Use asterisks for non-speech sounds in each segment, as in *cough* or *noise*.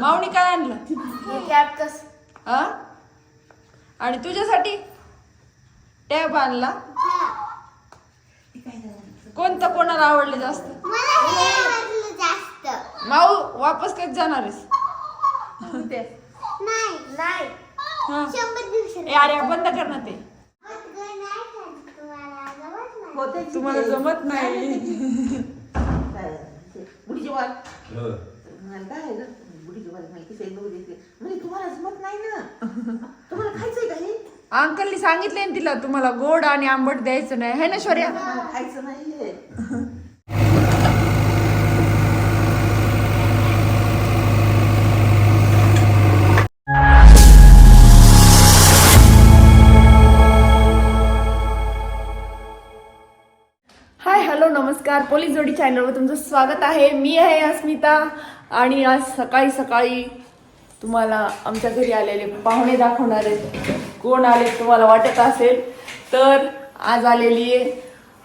मावणी काय आणलं? हे कॅक्टस हा? आणि तुझ्यासाठी? टॅब आणला. कोणतं कोणाला आवडलं जास्त? मला हे आवडलं जास्त. माऊ वापस कधी जाणार हा. अरे बंद कर ना ते. तुम्हाला जमत नाही. तुम्हाला आहे म्हणजे तुम्हाला जमत नाही ना? *laughs* तुम्हाला खायचंय का हे? अंकलनी सांगितले ना तिला तुम्हाला गोड आणि आंबट द्यायचं नाही. है ना शौर्या? खायचं नाहीये. *laughs* हाय हॅलो नमस्कार. पोलीस जोडी चॅनलवर तुमचं स्वागत आहे. मी आहे अस्मिता आणि आज सकाळी सकाळी तुम्हाला आमच्या घरी आलेले पाहुणे दाखवणार आहेत. कोण आले तुम्हाला वाटत असेल तर आज आलेली आहे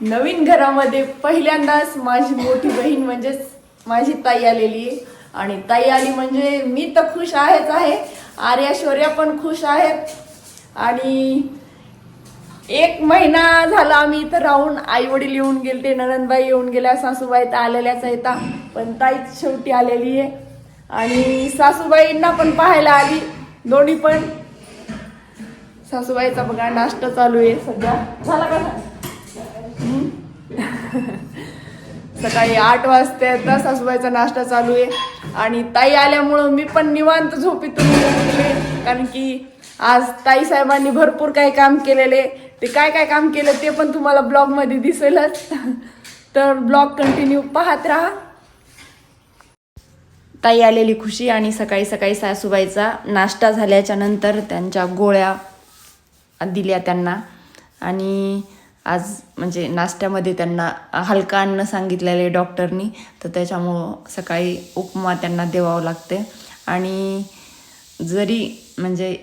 नवीन घरामध्ये पहिल्यांदाच माझी मोठी बहीण म्हणजेच माझी ताई आलेली आहे. आणि ताई आली म्हणजे मी तर खुश आहेच आहे. आर्या शौर्या पण खुश आहेत. आणि एक महिना झाला आम्ही इथं राहून. आई वडील येऊन गेलते नरनबाई येऊन गेल्या सासूबाई तर आलेल्याच आहेत. पण ताईच शेवटी आलेली आहे. आणि सासूबाईंना पण पाहायला आली. दोन्ही पण. सासूबाईचा बघा नाश्ता चालू आहे सध्या. झाला का? *laughs* सकाळी आठ वाजता आता सासूबाईचा नाश्ता चालू आहे. आणि ताई आल्यामुळं मी पण निवांत झोपीतून कारण की आज ताई साहेबांनी भरपूर काही काम केलेले. ते काय काय काम केलं ते पण तुम्हाला ब्लॉगमध्ये दिसेलच. *laughs* तर ब्लॉग कंटिन्यू पाहत राहा. ताई आलेली खुशी आणि सकाळी सकाळी सासूबाईचा नाश्ता झाल्याच्यानंतर त्यांच्या गोळ्या दिल्या त्यांना. आणि आज म्हणजे नाश्त्यामध्ये त्यांना हलका अन्न सांगितलेलं आहे डॉक्टरनी. तर त्याच्यामुळं सकाळी उपमा त्यांना देवावं लागते. आणि जरी म्हणजे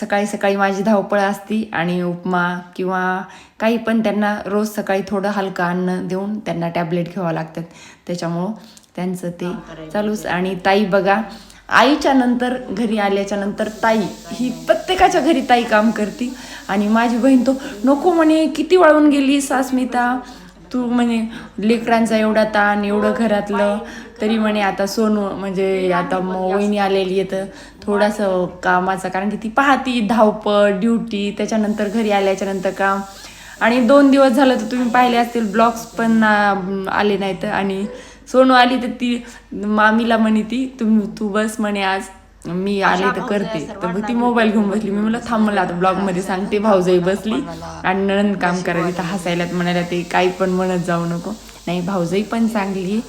सकाळी सकाळी माझी धावपळ असती आणि उपमा किंवा काही पण त्यांना रोज सकाळी थोडं हलकं अन्न देऊन त्यांना टॅबलेट घ्यावं लागतात. त्याच्यामुळं त्यांचं ते चालूच. आणि ताई बघा आईच्या नंतर घरी आल्याच्यानंतर ताई ही प्रत्येकाच्या घरी ताई काम करते. आणि माझी बहीण तो नको म्हणे किती वाळून गेली सास्मिता? तू म्हणे लेकरांचा एवढा ताण एवढं घरातलं तरी म्हणे आता सोनू म्हणजे आता वहिनी आलेली आहे तर थोडंसं कामाचा कारण की ती पाहती धावपळ ड्युटी त्याच्यानंतर घरी आल्याच्यानंतर काम. आणि दोन दिवस झालं तर तुम्ही पाहिले असतील ब्लॉग्स पण आले नाहीत. आणि सोनू आली तर ती मामीला म्हणे ती तुम्ही तू बस म्हणे आज. मी आले तर करते. तर मग ती मोबाईल घेऊन बसली. मी मला आता ब्लॉगमध्ये सांगते भाऊजाई बसली आणि नणंद काम करायला तर हसायला म्हणायला ते काही पण म्हणत जाऊ नको. नाही भाऊजाई पण चांगली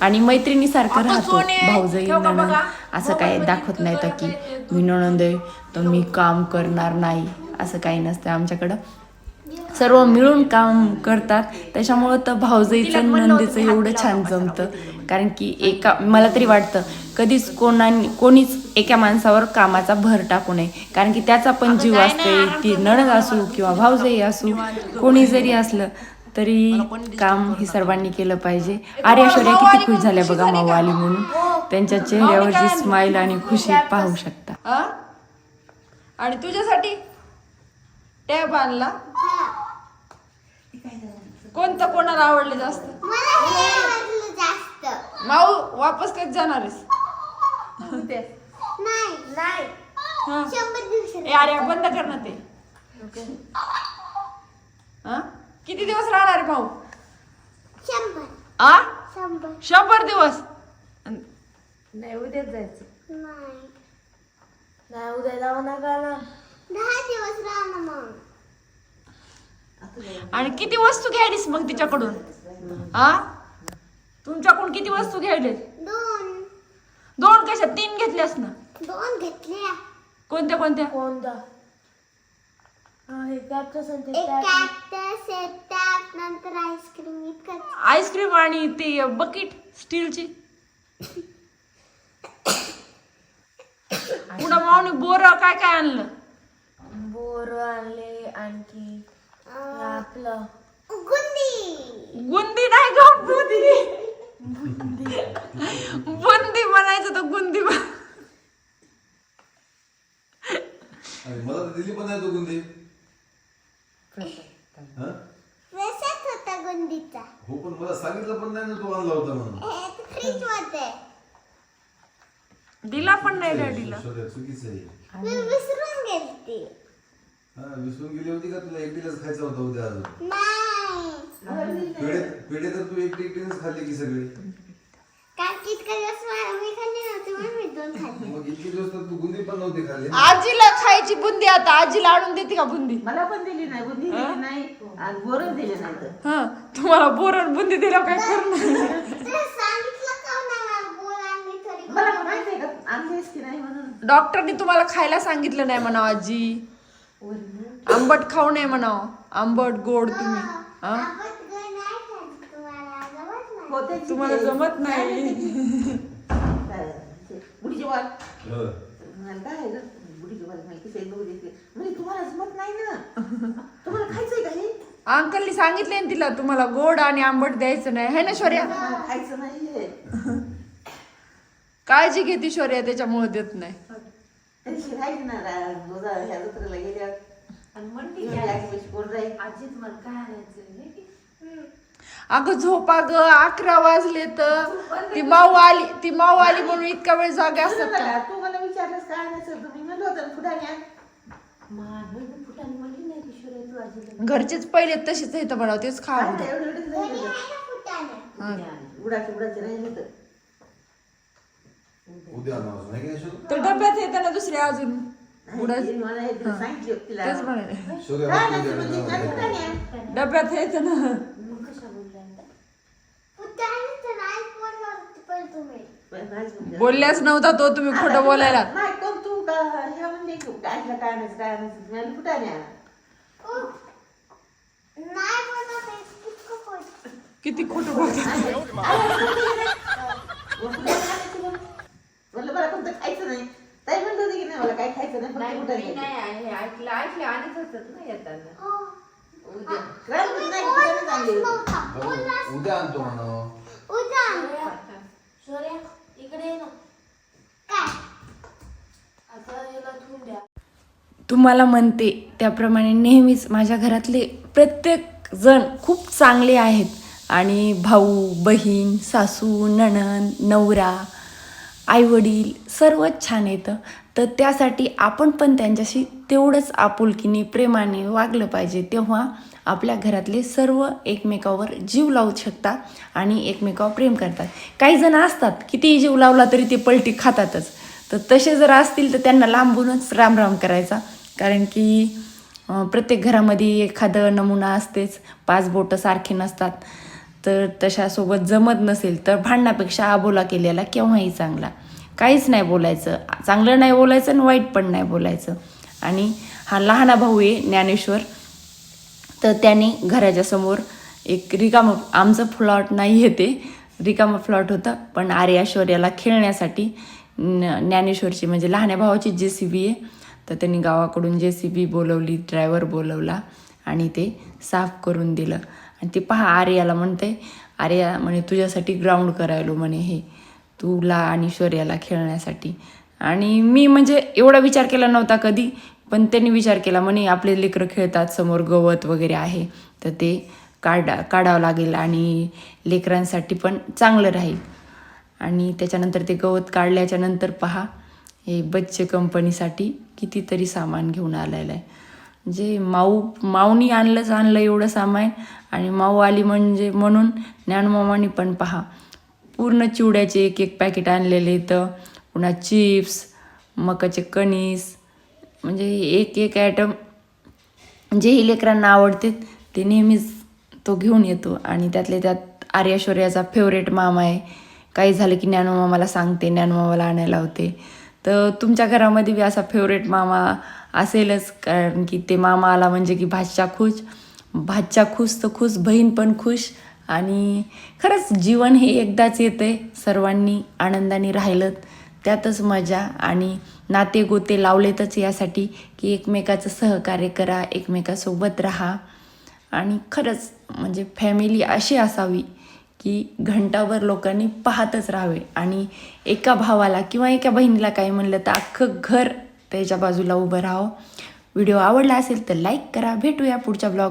आणि मैत्रिणीसारखं राहतो. भाऊजाई नणंद. असं काही दाखवत नाही तर की मी नणंद आहे तर मी काम करणार नाही. असं काही नसतं आमच्याकडं. सर्व मिळून काम करतात. त्याच्यामुळं तर भाऊजाईचं नंदीचं एवढं छान जमतं. कारण की एका मला तरी वाटतं कधीच कोणा कोणीच एका माणसावर कामाचा भर टाकू नये. कारण की त्याचा पण जीव असते ती नणद असू किंवा भाऊजाई असू कोणी जरी असलं तरी काम हे सर्वांनी केलं पाहिजे. आर्याश्वर्या किती खुश झाल्या बघा माऊ आली म्हणून. त्यांच्या चेहऱ्यावरची स्माईल आणि खुशी पाहू शकता. आणि तुझ्यासाठी? टॅब आणला. कोणतं कोणाला आवडलं जास्त? मला हे आवडलं जास्त. माऊ वापस कधी जाणार हा. अरे बंद कर ना ते. हा? किती दिवस राहणार आहे भाऊ? शंभर. आ? शंभर. शंभर दिवस? नाही उद्याच जायचं. नाही. नाही उद्या जाऊ नका ना. दहा दिवस राहणं मग. आणि किती वस्तू घ्यायलीस मग तिच्याकडून? आ? तुमच्याकडून किती वस्तू घ्यायले दोन. दोन कशा? तीन घेतल्यास ना? दोन घेतल्या. कोणत्या कोणत्या? कोणता? हा हे कॅक्टस आणि ते एक कॅक्टस. कॅक्टस एक टॅप नंतर आईस्क्रीम आणि ते बकेट स्टीलची. पुन्हा मावनी बोर काय काय आणलं? बोर आणले आणखी हे आपलं. गुंदी. बुंदी नाही ग बुंदी. बुंदी म्हणा म्हणायचं तर गुंदी अरे मला तर दिली पण नाही तो गुंदी हा? वेसात होता गुंडीचा हो पण मला सांगितलं पण नाही ना तो आणला होता म्हणून. फ्रीजमध्ये दिला पण नाही डॅडीला चुकीचं आहे. मी विसरून गेलती. हा विसरून गेली होती का तुला? एकटीलाच खायचा होता उद्या पेढे पेढे तर तू एकटी एकटीनेच खाल्ली की सगळी? काल कितका दिवस मा- मी खाल्ली नव्हती म्हणून मी दोन खाल्ली. मग इतके दिवस तर तू गुंदी पण नव्हती खाल्ली आजीला खायची बुंदी आता. आजीला आणून देते का बुंदी? मला पण दिली नाही. बुद्धी दिली नाही आणि बोरच दिले नाही तर. हा तुम्हाला बोरण बुंदी दिलं काय करणार तुला सांगितलं का नाही मला माहीत आहे का? आणलीस की नाही म्हणून. डॉक्टरनी तुम्हाला खायला सांगितलं नाही म्हणावं आजी. आंबट खाऊ नये म्हणावं. आंबट गोड तुम्ही. हा. तुम्हाला जमत नाही. होते तुम्हाला जमत नाही. बुडीची वाल हो. मला काय आहे ग? बुडीची वाल माहिती आहे बघू देते म्हणजे तुम्हाला जमत नाही ना? तुम्हाला खायचंय का हे? अंकलनी सांगितले ना तिला तुम्हाला गोड आणि आंबट द्यायचं नाही. है ना शौर्या? खायचं नाहीये. काळजी घेते शौर्या. त्याच्यामुळे देत नाही. तरी राहिली ना रा- रोजा ह्या जत्रेला गेल्यावर आणि म्हणते ती की म्हणली, "आजी पैसे कोण राहील. आजी तुम्हाला काय आणायचं नाही की? अगं झोपा ग अकरा वाजले तर. ती माऊ आली ती माऊ आली म्हणून इतका वेळ जागे असतात का तू मला विचारलंस काय आणायचं तुम्ही म्हणलं होतं ना फुटाने आण. मान फुटाने म्हणली नाही की शिवाय तू आजीला घरचेच पहिले तसेच येतं म्हणावं तेच खा काय नाही, एवढं एवढंच कोणी राहिलं आहे ना फुटाने होतं. उडाचे उडाचे राहिले तर. उद्या आणावं नाही? तर डब्यात येतं ना दुसरे अजून हे सांगितलं होतं तिला तेच म्हणाले काय. डब्यात येतं ना मग कशा बोलल्या आता? फुटाने तर नाही बोलणार पण तुम्ही पण नाहीच म्हणते. बोलल्याच नव्हता तो तुम्ही खोटं बोलायला नाही कोण तू का ह्या म्हणले की आईला काय आणायचं काय आणायचं मी म्हणलं, फुटाणे आण. उफ. नाही बोलणार ते कितकं खोट किती खोटं बोलतात. म्हणलं मला कोणतं खायचं नाही. ताई म्हणत होती की नाही मला काय खायचं नाही नाही फक्त मी नाही आहे, ऐकलं ऐकलं आणत होतात ना येताना. उद्या. क्रांती नाही उद्या आणतो म्हणावं उद्या शौर्या इकडे ये ना. काय? आता याला ठेवून द्या. तुम्हाला म्हणते त्याप्रमाणे नेहमीच माझ्या घरातले प्रत्येक जण खूप चांगले आहेत. आणि भाऊ बहीण सासू नणंद नवरा आईवडील सर्वच छान येतं. तर त्यासाठी आपण पण त्यांच्याशी तेवढंच आपुलकीने प्रेमाने वागलं पाहिजे. तेव्हा आपल्या घरातले सर्व एकमेकावर जीव लावू शकतात आणि एकमेकावर प्रेम करतात. काही जण असतात कितीही जीव लावला तरी ते पलटी खातातच. तर तसे जर असतील तर त्यांना लांबूनच राम राम करायचा. कारण की प्रत्येक घरामध्ये एखादं नमुना असतेच. पाच बोटं सारखे नसतात. तर तशासोबत जमत नसेल तर भांडण्यापेक्षा आबोला केलेला केव्हाही चांगला. काहीच नाही बोलायचं. चांगलं नाही बोलायचं आणि वाईट पण नाही बोलायचं. आणि हा लहाना भाऊ आहे ज्ञानेश्वर. तर त्याने घराच्या समोर एक रिकामं आमचं फ्लॉट नाही आहे ते. रिकामं फ्लॉट होतं. पण आर्याश्वर्याला खेळण्यासाठी ज्ञानेश्वरची म्हणजे लहान्या भावाची जे सी बी आहे. तर त्यांनी गावाकडून जे सी बी बोलवली ड्रायव्हर बोलवला आणि ते साफ करून दिलं. आणि ते पहा आर्याला म्हणते आर्या म्हणे तुझ्यासाठी ग्राउंड करायलो म्हणे हे तुला आणि शौर्याला खेळण्यासाठी. आणि मी म्हणजे एवढा विचार केला नव्हता कधी पण त्यांनी विचार केला म्हणे आपले लेकरं खेळतात समोर गवत वगैरे आहे तर ते काढा काढावं लागेल आणि लेकरांसाठी पण चांगलं राहील. आणि त्याच्यानंतर ते गवत काढल्याच्यानंतर पहा हे बच्चे कंपनीसाठी कितीतरी सामान घेऊन आलेलं आहे. जे माऊ माऊनी आणलंच आणलं एवढं सामान. आणि माऊ आली म्हणजे म्हणून ज्ञानमामानी पण पहा. पूर्ण चिवड्याचे एक एक पॅकेट आणलेले तर पुन्हा चिप्स मकाचे कणीस. म्हणजे एक एक ॲटम जेही लेकरांना आवडते ते नेहमीच तो घेऊन येतो. आणि त्यातले त्यात आर्याश्वर्याचा फेवरेट मामा आहे. काही झालं की ज्ञानमामाला सांगते ज्ञानमामाला आणायला होते तर तुमच्या घरामध्ये बी असा फेवरेट मामा असेलच. कारण की ते मामा आला म्हणजे की भाच्या खुश. भाच्या खुश तर खुश बहीण पण खुश. आणि खरंच जीवन हे एकदाच येतं सर्वांनी आनंदाने राहिलं त्यातच मजा आणि नाते गोते लावलेतच यासाठी की एकमेकाचं सहकार्य करा एकमेकासोबत राहा. आणि खरंच म्हणजे फॅमिली अशी असावी की घंटाभर लोकांनी पाहतच राहावे. आणि एका भावाला किंवा एका बहिणीला काही म्हणलं तर अख्खं घर त्याच्या बाजूला उभं राहावं व्हिडिओ आवडला असेल तर लाईक करा. भेटूया पुढच्या ब्लॉग